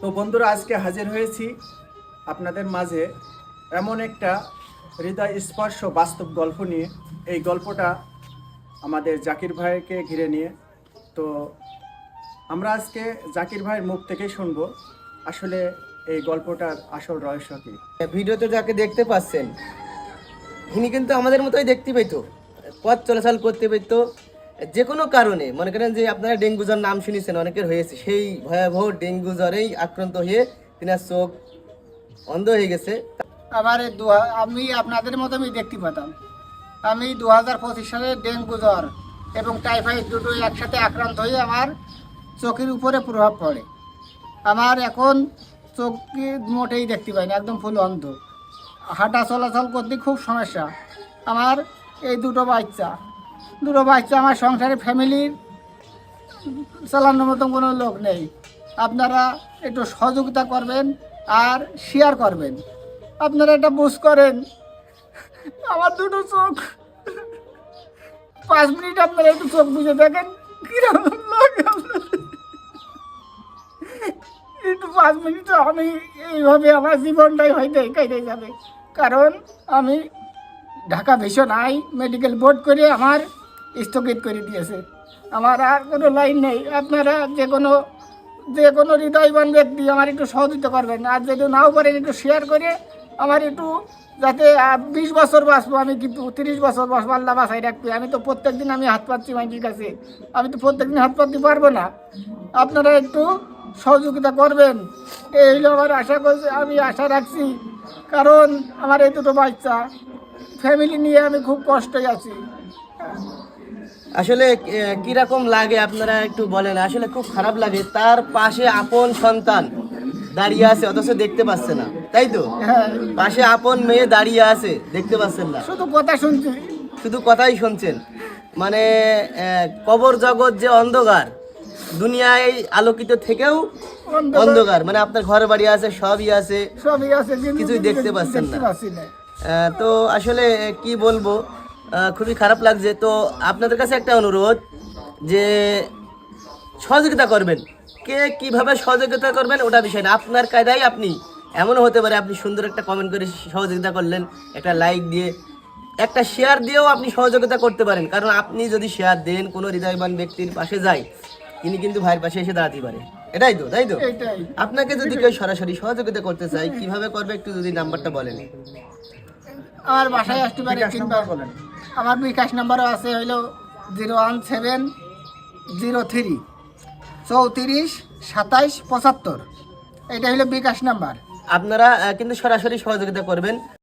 তো বন্ধুরা, আজকে হাজির হয়েছি আপনাদের মাঝে এমন একটা হৃদয় স্পর্শ বাস্তব গল্প নিয়ে। এই গল্পটা আমাদের জাকির ভাইকে ঘিরে নিয়ে। তো আমরা আজকে জাকির ভাইয়ের মুখ থেকেই শুনব, আসলে এই গল্পটার আসল রহস্য কী। ভিডিওতে যাকে দেখতে পাচ্ছেন, ইনি কিন্তু আমাদের মতোই দেখতে পেতো, পথ চলাচল করতে পেতো যে কোনো কারণে, মনে করেন যে আপনারা ডেঙ্গু জ্বর নাম শুনেছেন, অনেকের হয়েছে, সেই ভয়াবহ ডেঙ্গু জ্বরেই আক্রান্ত হয়ে তিনার চোখ অন্ধ হয়ে গেছে। আমার আমি আপনাদের মতো আমি দেখতে পেতাম। আমি দু হাজার পঁচিশ সালে ডেঙ্গু জ্বর এবং টাইফয়েড দুটো একসাথে আক্রান্ত হয়ে আমার চোখের উপরে প্রভাব পড়ে। আমার এখন চোখকে মোটেই দেখতে পাই না, একদম ফুল অন্ধ। হাঁটা চলাচল করতে খুব সমস্যা। আমার এই দুটো বাচ্চা দুটো বাচ্চা আমার সংসারে ফ্যামিলির চালানোর মতো কোনো লোক নেই। আপনারা একটু সহযোগিতা করবেন আর শেয়ার করবেন। আপনারা এটা বুঝ করেন, আমার দুটো চোখ। পাঁচ মিনিট আপনারা একটু চোখ বুঝে দেখেন কীরকম একটু পাঁচ মিনিট আমি এইভাবে আমার জীবনটাই হয়তো কেটে যাবে। কারণ আমি ঢাকা ভীষণ আই মেডিকেল বোর্ড করে আমার স্থগিত করে দিয়েছে। আমার আর কোনো লাইন নেই। আপনারা যে কোনো যে কোনো হৃদয়বান ব্যক্তি আমার একটু সহযোগিতা করবেন। আর যদি নাও পারেন একটু শেয়ার করে আমার একটু যাতে বিশ বছর বাঁচবো আমি কিন্তু, তিরিশ বছর বাঁচবো, আল্লাহ বাসায় রাখবে। আমি তো প্রত্যেক দিন আমি হাত পাচ্ছি মাইটির কাছে। আমি তো প্রত্যেক দিন হাত পাততে পারব না। আপনারা একটু সহযোগিতা করবেন। এই হলো আমার আশা করছি, আমি আশা রাখছি। কারণ আমার এই দুটো বাচ্চা ফ্যামিলি নিয়ে আমি খুব কষ্টে আছি। আসলে কীরকম লাগে আপনারা একটু বলেন? আসলে খুব খারাপ লাগে। তার পাশে আপন সন্তান দাঁড়িয়ে আছে অথচ দেখতে পাচ্ছে না। তাই তো? হ্যাঁ। পাশে আপন মেয়ে দাঁড়িয়ে আছে দেখতে পাচ্ছেন না। শুধু কথা শুনছি। শুধু কথাই শুনছেন। মানে কবর জগৎ যে অন্ধকার দুনিয়ায় আলোকিত থেকেও অন্ধকার। মানে আপনার ঘর বাড়ি আছে সবই আছে। সবই আছে কিছুই দেখতে পাচ্ছেন না। তো আসলে কি বলব? খুবই খারাপ লাগছে। তো আপনাদের কাছে একটা অনুরোধ যে সহযোগিতা করবেন। কে কীভাবে সহযোগিতা করবেন ওটা বিষয় না। আপনার কায়দায় আপনি এমনও হতে পারে আপনি সুন্দর একটা কমেন্ট করে সহযোগিতা করলেন একটা লাইক দিয়ে একটা শেয়ার দিয়েও আপনি সহযোগিতা করতে পারেন। কারণ আপনি যদি শেয়ার দেন কোনো হৃদয়বান ব্যক্তির পাশে যায় তিনি কিন্তু ভাইয়ের পাশে এসে দাঁড়াতে পারে। এটাই তো তাই তো? আপনাকে যদি কেউ সরাসরি সহযোগিতা করতে চায় কীভাবে করবে একটু যদি নাম্বারটা বলেন। আমার বাসায় আসতে পারে বলেন। আমার বিকাশ নাম্বারও আছে, হইল zero one seven zero three চৌত্রিশ সাতাইশ পঁচাত্তর। এটা হলো বিকাশ নাম্বার। আপনারা কিন্তু সরাসরি সহযোগিতা করবেন।